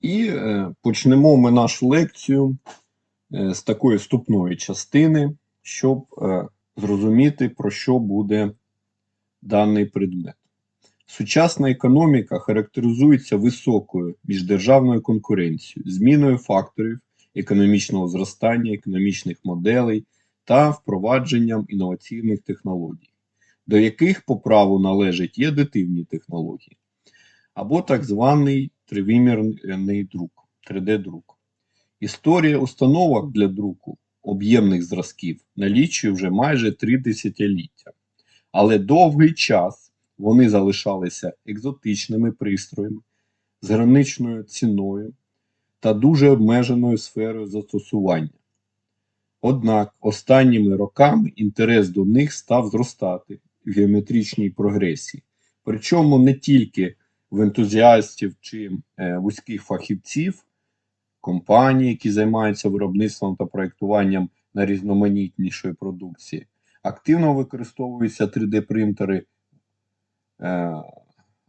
І е, почнемо ми нашу лекцію е, з такої вступної частини, щоб е, зрозуміти, про що буде даний предмет. Сучасна економіка характеризується високою міждержавною конкуренцією, зміною факторів економічного зростання, економічних моделей та впровадженням інноваційних технологій, до яких по праву належать і адитивні технології, або так званий тривимірний друк, 3D-друк. Історія установок для друку об'ємних зразків налічує вже майже три десятиліття, але довгий час вони залишалися екзотичними пристроями з граничною ціною та дуже обмеженою сферою застосування. Однак останніми роками інтерес до них став зростати в геометричній прогресії, причому не тільки в ентузіастів чи е, вузьких фахівців, компаній, які займаються виробництвом та проєктуванням найрізноманітнішої продукції. Активно використовуються 3D-принтери, е,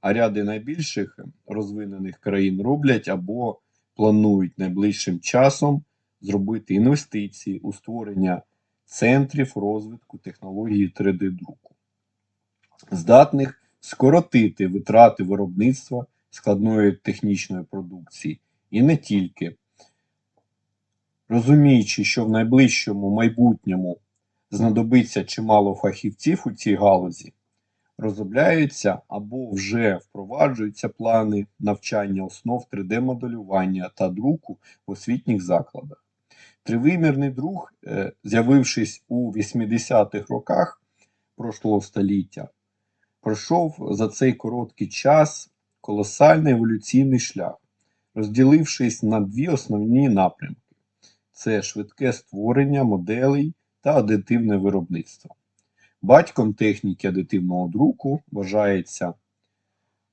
а ряди найбільших розвинених країн роблять або планують найближчим часом зробити інвестиції у створення центрів розвитку технології 3D-друку, здатних скоротити витрати виробництва складної технічної продукції і не тільки. Розуміючи, що в найближчому майбутньому знадобиться чимало фахівців у цій галузі, розробляються або вже впроваджуються плани навчання основ 3D-моделювання та друку в освітніх закладах. Тривимірний друк, е, з'явившись у 80-х роках прошлого століття, пройшов за цей короткий час колосальний еволюційний шлях, розділившись на дві основні напрямки: це швидке створення моделей та адитивне виробництво. Батьком техніки адитивного друку вважається,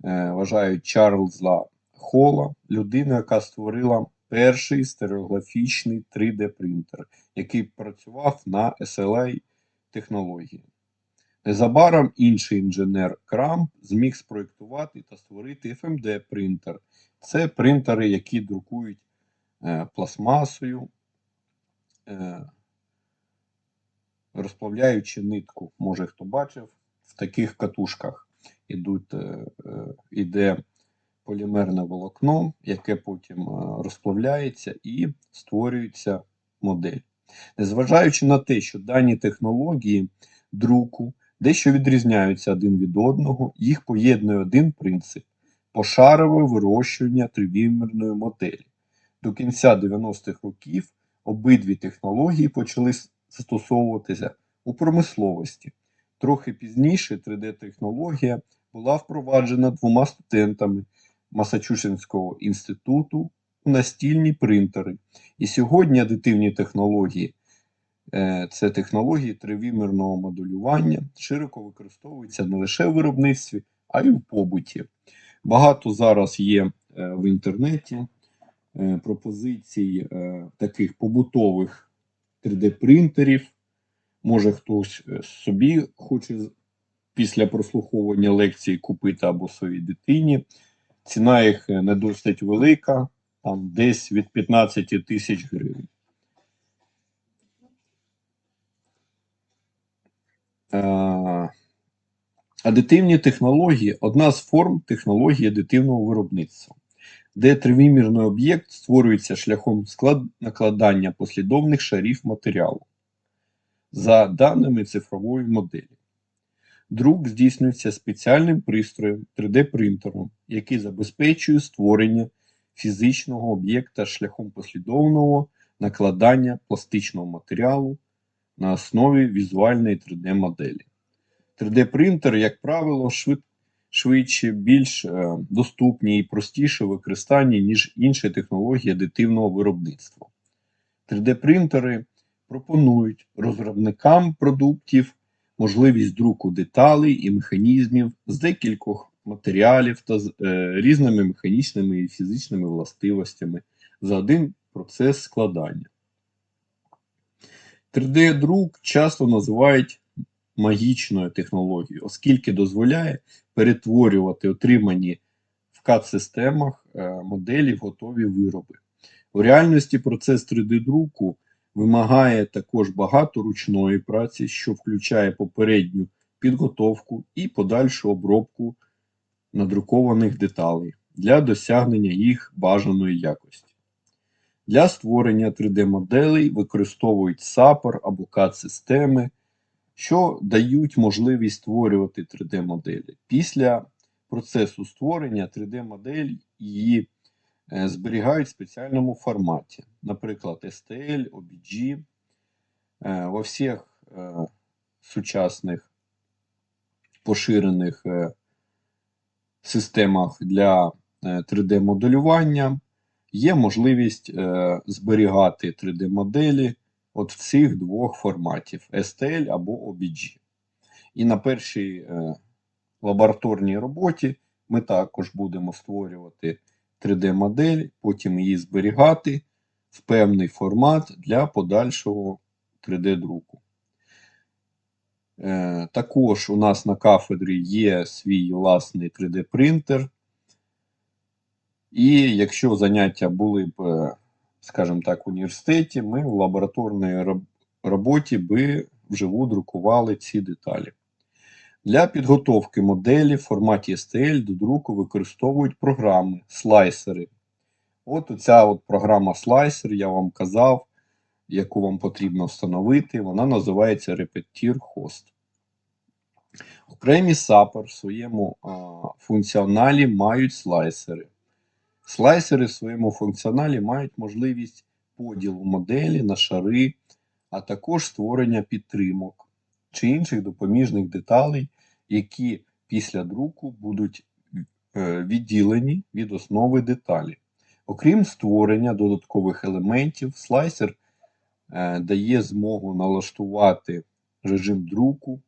е, вважають Чарльза Холла, людина, яка створила перший стереографічний 3D-принтер, який працював на SLA технології. Незабаром інший інженер Крамп зміг спроєктувати та створити FMD-принтер. Це принтери, які друкують е, пластмасою, е, розплавляючи нитку. Може хто бачив, в таких катушках ідуть, е, е, іде полімерне волокно, яке потім е, розплавляється і створюється модель. Незважаючи на те, що дані технології друку дещо відрізняються один від одного, їх поєднує один принцип пошарове вирощування тривимірної моделі. До кінця 90-х років обидві технології почали застосовуватися у промисловості. Трохи пізніше 3D-технологія була впроваджена двома студентами Масачусетського інституту у настільні принтери. І сьогодні адитивні технології це технології тривимірного моделювання, широко використовуються не лише в виробництві, а й у побуті. Багато зараз є е, в інтернеті е, пропозицій таких побутових 3D-принтерів. Може хтось собі хоче після прослуховування лекції купити або своїй дитині. Ціна їх не досить велика, там десь від 15 тисяч гривень. Адитивні технології одна з форм технології адитивного виробництва, де тривимірний об'єкт створюється шляхом склад... накладання послідовних шарів матеріалу за даними цифрової моделі. Друк здійснюється спеціальним пристроєм 3D-принтером, який забезпечує створення фізичного об'єкта шляхом послідовного накладання пластичного матеріалу на основі візуальної 3D-моделі. 3D-принтер, як правило, швид... швидше, більш е, доступні і простіше в використанні, ніж інші технології адитивного виробництва. 3D-принтери пропонують розробникам продуктів можливість друку деталей і механізмів з декількох матеріалів та з е, різними механічними і фізичними властивостями за один процес складання. 3D-друк часто називають магічною технологією, оскільки дозволяє перетворювати отримані в CAD-системах е, моделі в готові вироби. У реальності процес 3D-друку вимагає також багато ручної праці, що включає попередню підготовку і подальшу обробку надрукованих деталей для досягнення їх бажаної якості. Для створення 3D-моделей використовують SAPR або CAD-системи, що дають можливість створювати 3D-моделі. Після процесу створення 3D-модель її е, зберігають в спеціальному форматі, наприклад, STL, OBJ. Е, Во всіх е, сучасних поширених системах для 3D-моделювання є можливість е, зберігати 3D-моделі от в цих двох форматів STL або OBJ. І на першій е, лабораторній роботі ми також будемо створювати 3D-модель, потім її зберігати в певний формат для подальшого 3D-друку. Е, Також у нас на кафедрі є свій власний 3D-принтер. І якщо заняття були б, е, скажімо так, в університеті, ми в лабораторній роботі би вживу друкували ці деталі. Для підготовки моделі в форматі STL до друку використовують програми, слайсери. От оця от програма слайсер, я вам казав, яку вам потрібно встановити, вона називається Repetir Host. Окремі SAPR в своєму а, функціоналі мають слайсери. Слайсери в своєму функціоналі мають можливість поділу моделі на шари, а також створення підтримок чи інших допоміжних деталей, які після друку будуть е, відділені від основи деталі. Окрім створення додаткових елементів, слайсер е, дає змогу налаштувати режим друку,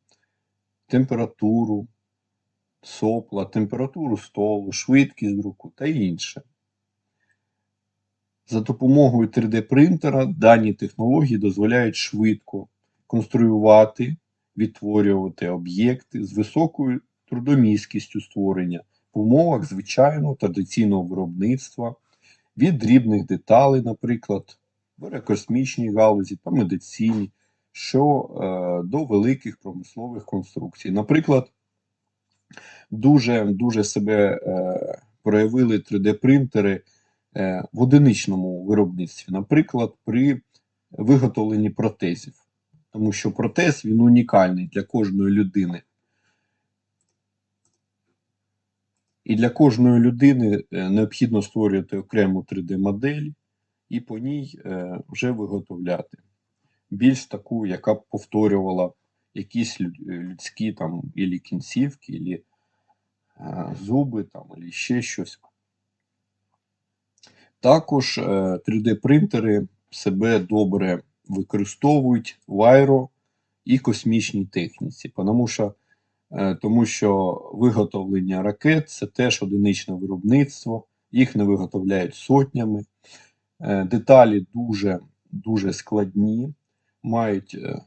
температуру сопла, температуру столу, швидкість друку та інше. За допомогою 3D-принтера дані технології дозволяють швидко конструювати, відтворювати об'єкти з високою трудомісткістю створення в умовах звичайного традиційного виробництва від дрібних деталей, наприклад, в аерокосмічній галузі та медицині, що е, до великих промислових конструкцій. Наприклад, дуже, дуже себе е, проявили 3D-принтери е, в одиничному виробництві, наприклад, при виготовленні протезів. Тому що протез він унікальний для кожної людини. І для кожної людини е, необхідно створювати окрему 3D-модель і по ній е, вже виготовляти. Більш таку, яка б повторювала якісь людські там ілі кінцівки, ілі е, зуби, там, ілі ще щось. Також е, 3D-принтери себе добре використовують в аеро і космічній техніці, тому що, е, тому що виготовлення ракет це теж одиничне виробництво, їх не виготовляють сотнями. Е, Деталі дуже, дуже складні, мають е,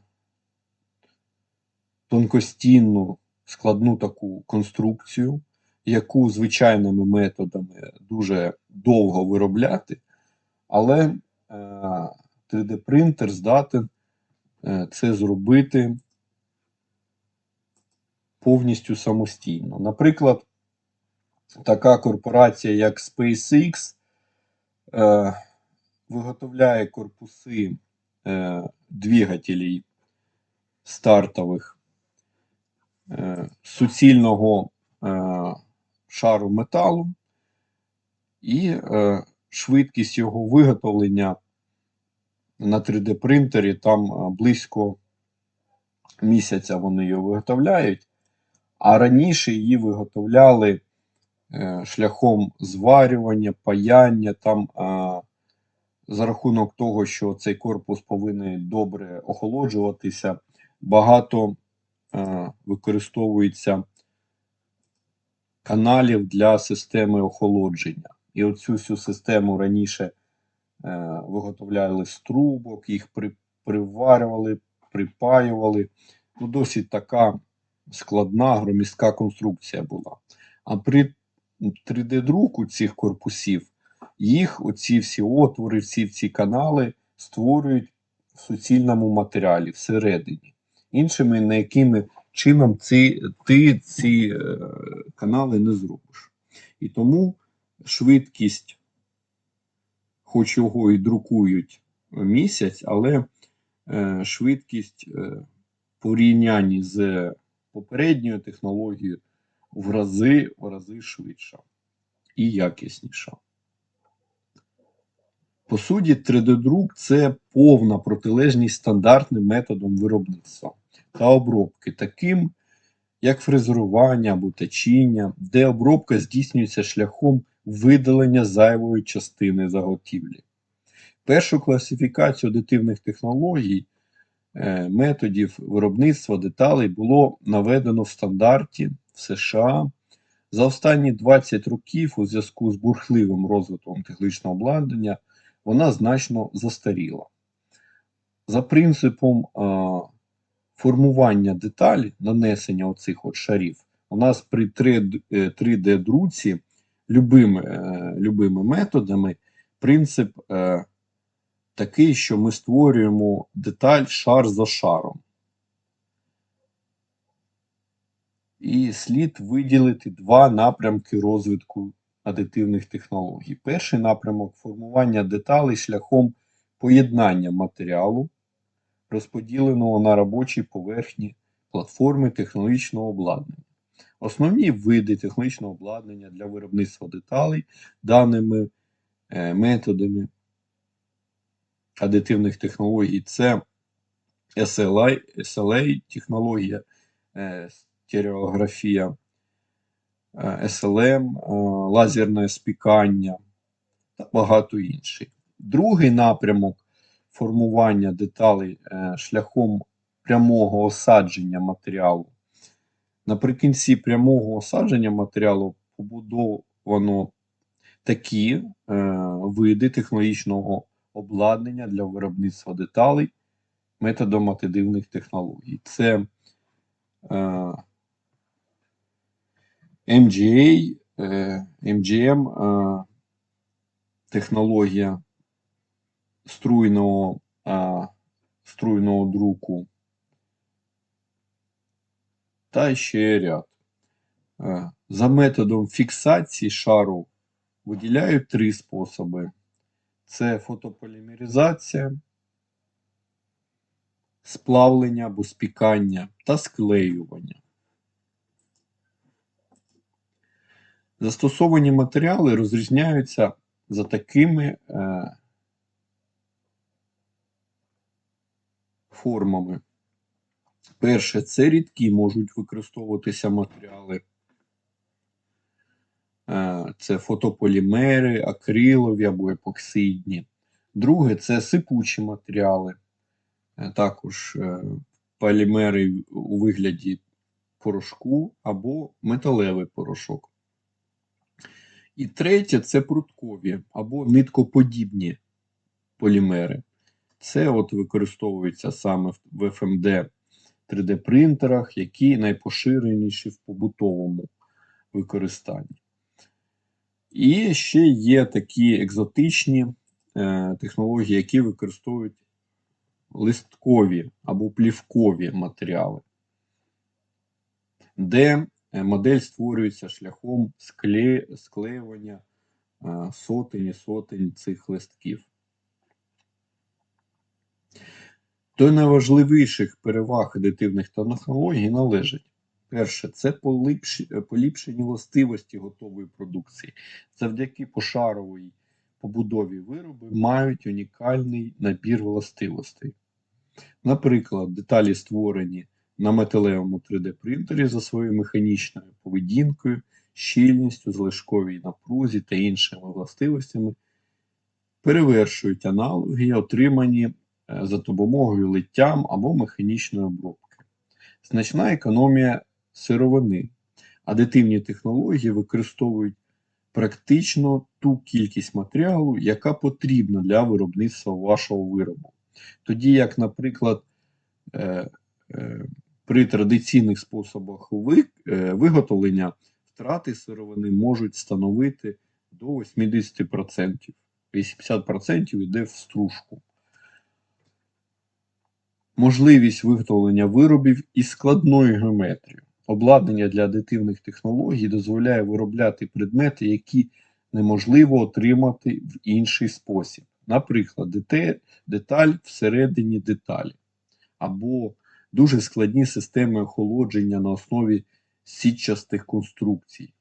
тонкостінну складну таку конструкцію, яку звичайними методами дуже довго виробляти, але е, 3D-принтер здатен е, це зробити повністю самостійно. Наприклад, така корпорація, як SpaceX, е, виготовляє корпуси е, двигателів стартових е, суцільного е, шару металу, і е, швидкість його виготовлення на 3D-принтері там е, близько місяця вони його виготовляють, а раніше її виготовляли е, шляхом зварювання, паяння там. е, за рахунок того, що цей корпус повинен добре охолоджуватися, багато е, використовується каналів для системи охолодження. І оцю всю систему раніше е, виготовляли з трубок, їх при, приварювали, припаювали. Ну, досить така складна громістка конструкція була. А при 3D-друку цих корпусів, їх оці всі отвори, всі ці канали створюють в суцільному матеріалі всередині. Іншими, на якими чином ці, ти ці е, канали не зробиш. І тому швидкість, хоч його і друкують місяць, але е, швидкість е, порівнянні з попередньою технологією в рази, в рази швидша і якісніша. По суті, 3D-друк це повна протилежність стандартним методом виробництва та обробки, таким як фрезерування або течіння, де обробка здійснюється шляхом видалення зайвої частини заготівлі. Першу класифікацію адитивних технологій е, методів виробництва деталей було наведено в стандарті в США. За останні 20 років, у зв'язку з бурхливим розвитком технічного обладнання, вона значно застаріла. За принципом формування деталі, нанесення оцих от шарів, у нас при 3D-друці любими, е, любими методами принцип е, такий, що ми створюємо деталь шар за шаром. І слід виділити два напрямки розвитку адитивних технологій. Перший напрямок формування деталей шляхом поєднання матеріалу, розподіленого на робочій поверхні платформи технологічного обладнання. Основні види технологічного обладнання для виробництва деталей даними е, методами адитивних технологій це SLA, SLA технологія, е, стереографія, е, SLM, лазерне спікання та багато інших. Другий напрямок формування деталей е, шляхом прямого осадження матеріалу. Наприкінці прямого осадження матеріалу побудовано такі е, види технологічного обладнання для виробництва деталей методом адитивних технологій. Це MGA, е, MGM, е, технологія струйного, е, струйного друку. Та ще ряд. Е, За методом фіксації шару виділяють три способи: це фотополімеризація, сплавлення або спікання та склеювання. Застосовані матеріали розрізняються за такими формами. Перше, це рідкі можуть використовуватися матеріали. Е, Це фотополімери, акрилові або епоксидні. Друге, це сипучі матеріали. Е, Також е, полімери у вигляді порошку або металевий порошок. І третє це пруткові або ниткоподібні полімери. Це от використовується саме в FMD 3D-принтерах, які найпоширеніші в побутовому використанні. І ще є такі екзотичні е, технології, які використовують листкові або плівкові матеріали, де е, модель створюється шляхом скле... склеювання е, сотень і сотень цих листків. До найважливіших переваг адитивних технологій належить. Перше, це поліпш- поліпшені властивості готової продукції. Завдяки пошаровій побудові вироби мають унікальний набір властивостей. Наприклад, деталі створені на металевому 3D-принтері за своєю механічною поведінкою, щільністю, залишковій напрузі та іншими властивостями, перевершують аналоги, отримані за допомогою литтям або механічної обробки. Значна економія сировини. Адитивні технології використовують практично ту кількість матеріалу, яка потрібна для виробництва вашого виробу. Тоді як, наприклад, е, е, при традиційних способах е, виготовлення втрати сировини можуть становити до 80%. 80% йде в стружку. Можливість виготовлення виробів із складною геометрією. Обладнання для адитивних технологій дозволяє виробляти предмети, які неможливо отримати в інший спосіб. Наприклад, деталь всередині деталі, або дуже складні системи охолодження на основі сітчастих конструкцій.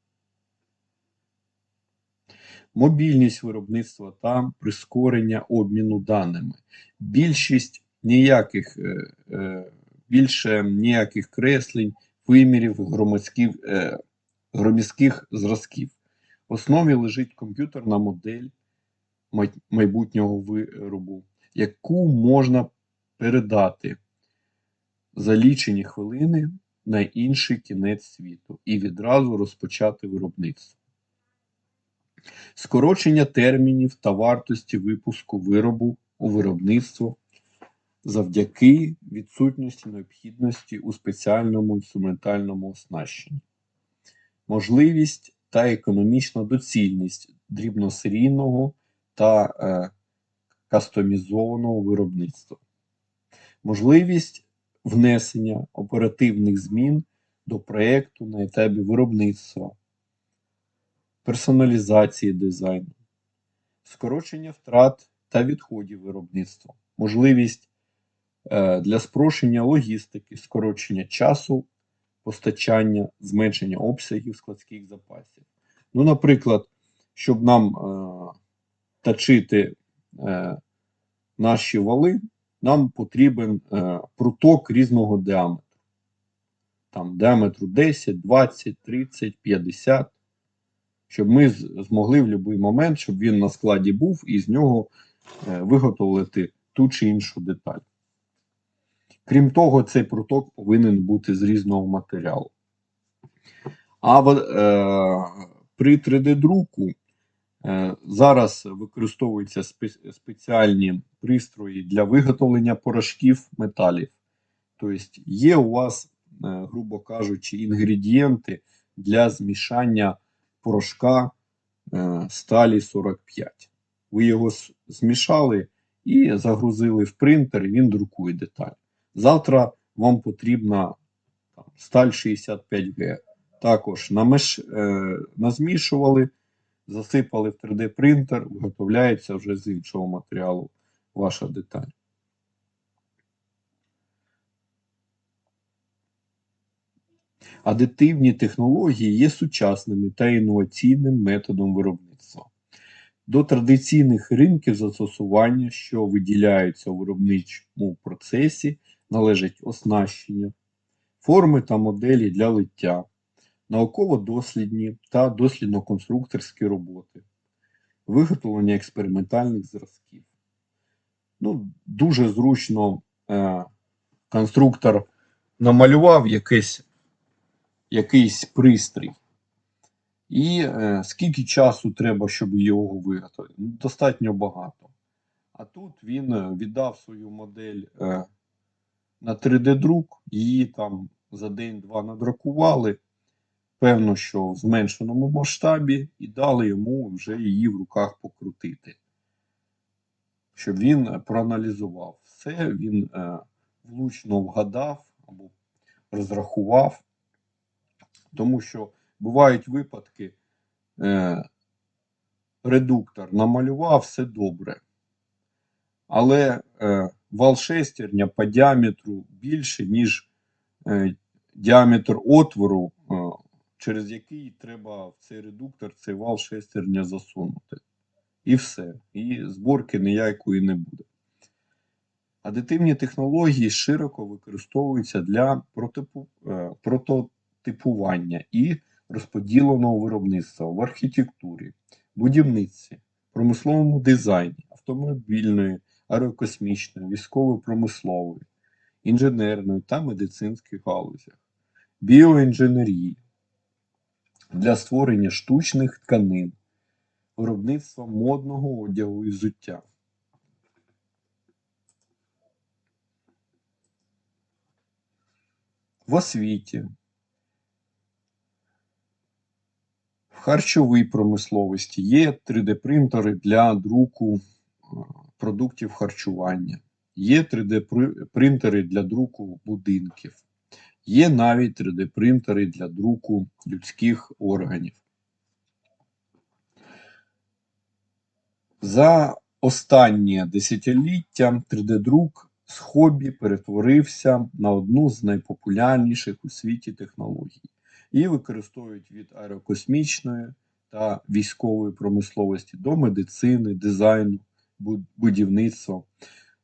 Мобільність виробництва та прискорення обміну даними. Більшість ніяких, е, е, більше ніяких креслень, вимірів, громадських, е, громіських зразків. В основі лежить комп'ютерна модель майбутнього виробу, яку можна передати за лічені хвилини на інший кінець світу і відразу розпочати виробництво. Скорочення термінів та вартості випуску виробу у виробництво завдяки відсутності необхідності у спеціальному інструментальному оснащенні. Можливість та економічна доцільність дрібносерійного та е, кастомізованого виробництва. Можливість внесення оперативних змін до проєкту на етапі виробництва, персоналізації дизайну, скорочення втрат та відходів виробництва, можливість для спрощення логістики, скорочення часу постачання, зменшення обсягів складських запасів. Ну, наприклад, щоб нам е, точити е, наші вали, нам потрібен е, пруток різного діаметру. Там діаметру 10, 20, 30, 50. Щоб ми змогли в будь-який момент, щоб він на складі був і з нього е, виготовити ту чи іншу деталь. Крім того, цей пруток повинен бути з різного матеріалу. А е, при 3D-друку е, зараз використовуються спе- спеціальні пристрої для виготовлення порошків металів. Тобто є у вас, е, грубо кажучи, інгредієнти для змішання порошка е, сталі 45. Ви його змішали і загрузили в принтер, і він друкує деталь. Завтра вам потрібна там, сталь 65G. Також намеш, е, назмішували, засипали в 3D принтер, виготовляється вже з іншого матеріалу ваша деталь. Адитивні технології є сучасними та інноваційним методом виробництва. До традиційних ринків застосування, що виділяються у виробничому процесі, належать оснащення, форми та моделі для лиття, науково-дослідні та дослідно-конструкторські роботи, виготовлення експериментальних зразків. Ну, дуже зручно е, конструктор намалював якийсь, якийсь пристрій. І е, скільки часу треба, щоб його виготовити? Ну, достатньо багато. А тут він е, віддав свою модель е, на 3D-друк, її там за день-два надрукували, певно, що в зменшеному масштабі, і дали йому вже її в руках покрутити. Щоб він е, проаналізував все, він е, влучно вгадав або розрахував. Тому що бувають випадки, е, редуктор намалював все добре. Але е, вал шестерня по діаметру більше, ніж е, діаметр отвору, е, через який треба в цей редуктор цей вал шестерня засунути. І все. І зборки ніякої не буде. Адитивні технології широко використовуються для прототипування і розподіленого виробництва в архітектурі, будівництві, промисловому дизайні, автомобільної, аерокосмічної, військово-промислової, інженерної та медицинських галузях, біоінженерії для створення штучних тканин, виробництва модного одягу і взуття. В освіті, В харчовій промисловості є 3D-принтери для друку е, продуктів харчування, є 3D-принтери для друку будинків, є навіть 3D-принтери для друку людських органів. За останнє десятиліття 3D-друк з хобі перетворився на одну з найпопулярніших у світі технологій. Її використовують від аерокосмічної та військової промисловості до медицини, дизайну, бу- будівництва.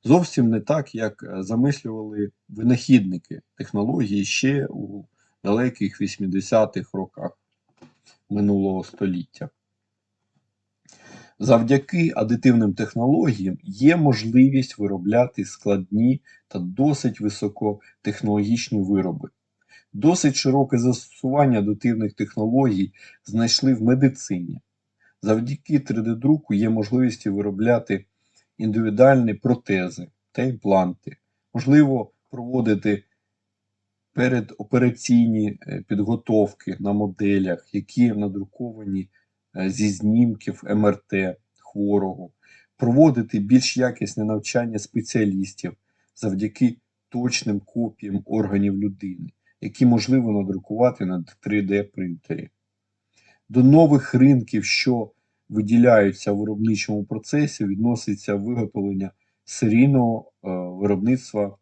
Зовсім не так, як е, замислювали винахідники технології ще у далеких 80-х роках минулого століття. Завдяки адитивним технологіям є можливість виробляти складні та досить високотехнологічні вироби. Досить широке застосування адитивних технологій знайшли в медицині. Завдяки 3D-друку є можливість виробляти індивідуальні протези та імпланти, можливо проводити передопераційні е, підготовки на моделях, які надруковані е, зі знімків МРТ хворого, проводити більш якісне навчання спеціалістів завдяки точним копіям органів людини, які можливо надрукувати на 3D-принтері. До нових ринків, що виділяються в виробничому процесі, відноситься виготовлення серійного е, виробництва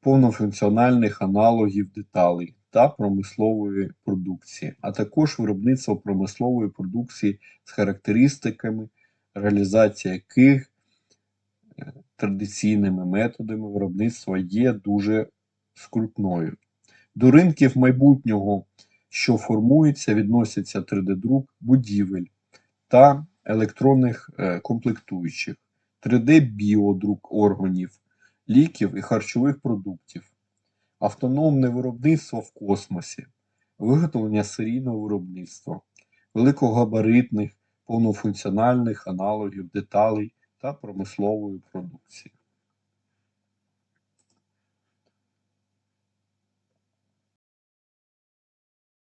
повнофункціональних аналогів деталей та промислової продукції, а також виробництво промислової продукції з характеристиками, реалізація яких е, традиційними методами виробництва є дуже скрутною. До ринків майбутнього, що формуються, відносяться 3D-друк будівель та електронних е, комплектуючих, 3D-біодрук органів, ліків і харчових продуктів, автономне виробництво в космосі, виготовлення серійного виробництва, великогабаритних повнофункціональних аналогів деталей та промислової продукції.